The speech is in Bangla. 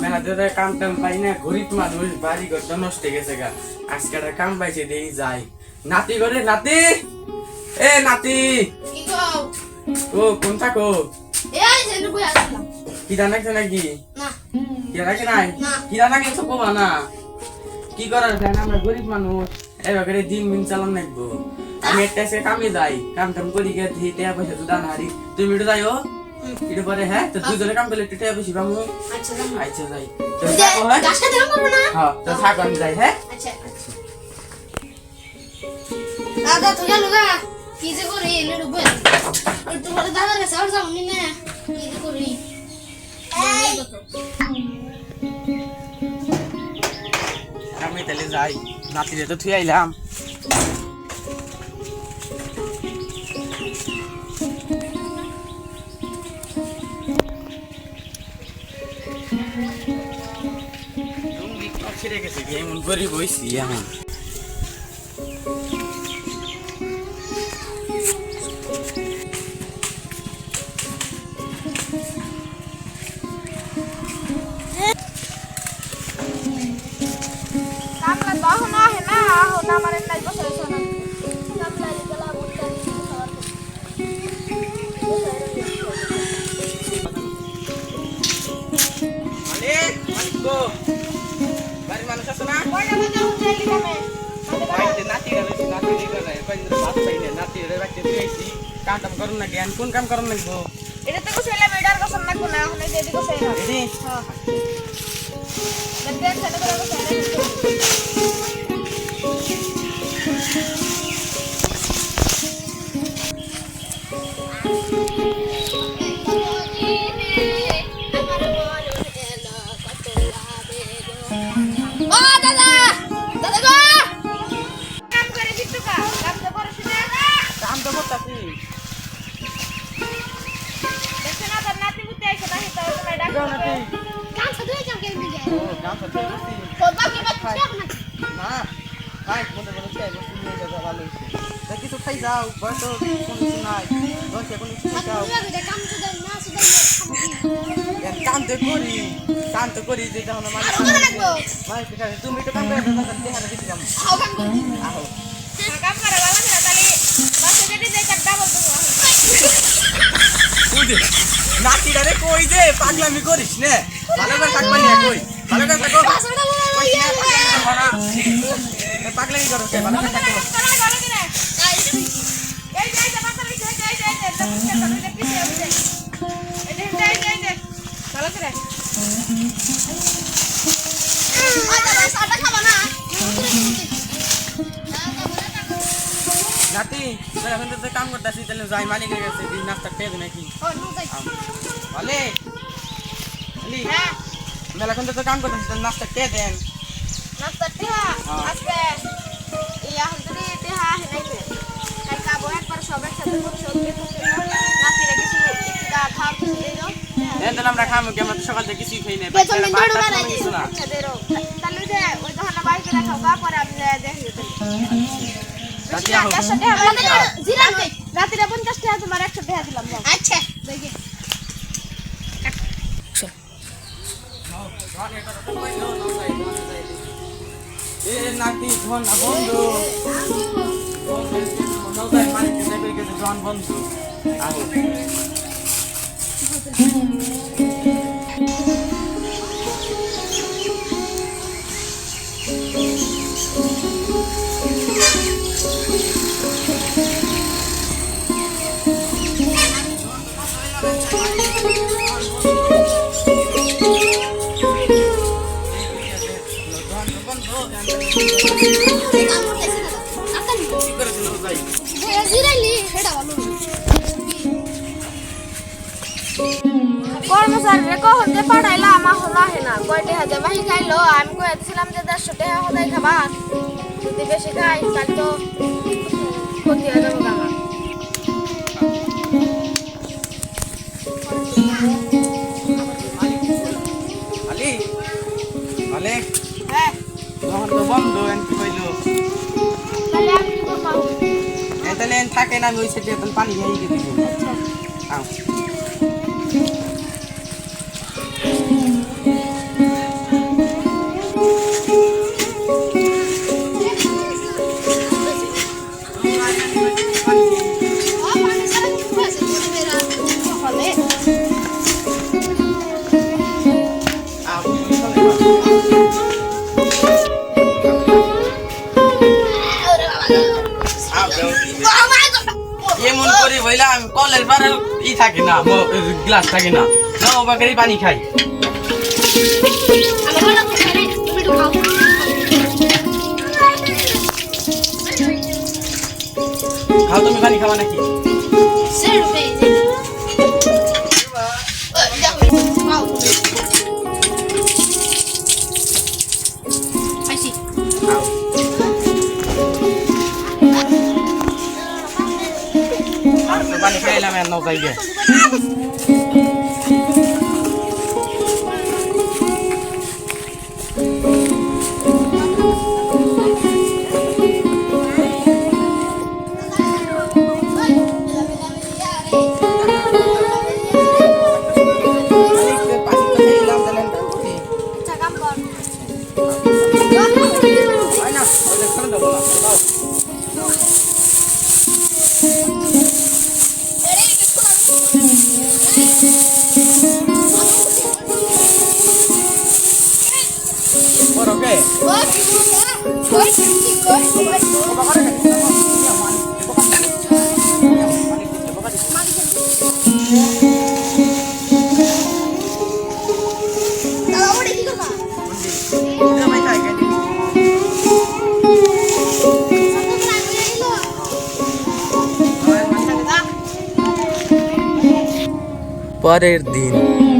মেলা কাম টাম পাই না গরিব মানুষ বাড়ি ঘরটা নষ্ট গেছে গা। আজকে একটা কাম পাইছে দেই যাই। নাতি করে নাতি! এ নাতি! কি ও কোন থাকো এই যে নুকু নাকি নাকি? না। কিরা নাই না। কিরা নাকি তো কমা না? কি করার প্ল্যান আমরা গরিব মানুষ। এবার দিন দিন চালান লাগবো। আমি একটা কামে যাই। কাম টাম করি গে ধি টেয়া পয়সা তো দান হারি। তুমি যাইও। একটু পরে হ্যাঁ? তো দুজনে কাম করলে একটু পয়সা পাবো আচ্ছা আচ্ছা যাই। তো থাকো হ্যাঁ? গাছটা দেওয়া করব না? হ্যাঁ তো থাকো আমি যাই হ্যাঁ? আচ্ছা দাদা তো গেল গা কি যে করি এনে ডুবে একটু পরে দাদার কাছে আর যাব নি না কি যে করি। আমি তাহলে যাই। নাতিরে তো থুই আইলাম। ছিঁড়ে গেছে। এমন গরিব হইছি এখন কামলা বাহু না হে না, আহো না মানে নাই কয়েকদিন ভাত পাই না নাতি রে বাড়িতে দিয়েছি কাম টাম করুন না জ্ঞান কোন কাম করুন লাগবো এটা তো কইলে মেডার কসম না কোনা হনে যে দিকে সেই না রেডি হ্যাঁ দেখতে সেটা করে কইলে ও দাদা না না খাই মনে মনে চাই বসে নিয়ে যাওয়া ভালো হয়েছে তা কিছু খাই যাও বয়স তো কোনো কিছু নাই বয়সে কোনো কিছু খাও কাম তো না তো করি কাম তো করি যে খাবে তুমি একটু কাম করে দাও তাহলে দেখা বেশি কাম আও কাম করবি আহো কাম করে ভালো করে তালি বাসে যেতে দেই কাট ডাবল তো নাতিটা রে কই যে, পাগলামি করিস নে। ভালো করে থাকবা কই? বড় ইয়া পাগলামি করো সে ভালো করে থাকো। করা ভালো করে এই যে এই যে মাথা লইছে এই যে এই যে এই যে তো পিছে তো লইছে পিছে এই যে এই যে এই যে এই যে ভালো করে। আটা বাস আটা খাবা না? নাতি তুই এখন তো কাম করতেছি তাহলে যাই মালিকের কাছে নাস্তা খেয়ে নাকি? হ্যাঁ। মেলাখন তো কাম করতেছি তাহলে নাস্তা খেয়ে দেন। নাস্তা টিহা আজকে ইয়া হলদি টিহা হেনাইছে কাল কাবো একবার সব নাতি রে কিছু কিছু দেন আমরা কি? তো সকাল থেকে কিছুই খাই নাই। ভাত কিছু না। তাহলে যে ওই দোকানে বাইকে রাখাও গা পরে আমি দেখি রাতে তাহলে আহো চারশো টাকা জিরা তোমার টাকা দিলাম আচ্ছা। দেখি। নাতি ধন বন্ধু। জন বন্ধু। আহো। ধন রে কখন যে পাঠাইলা আমার হলো আহে না কয় টাকা যে বাহি খাইলো আমি কয়েছিলাম যে দেড়শো টাকা সদাই খাবা। যদি বেশি খাই তাহলে তো ক্ষতি হয়ে যাবে। এন থাকে না আমি ওই সাইডে এখন পানি খাই গিয়ে আর ই থাকে না গ্লাস থাকে না। না ও বাকেরই পানি খাই। খাও তুমি পানি খাবা নাকি? সেট পেয়ে তো পানি খাইলাম আর নাও পরের দিন।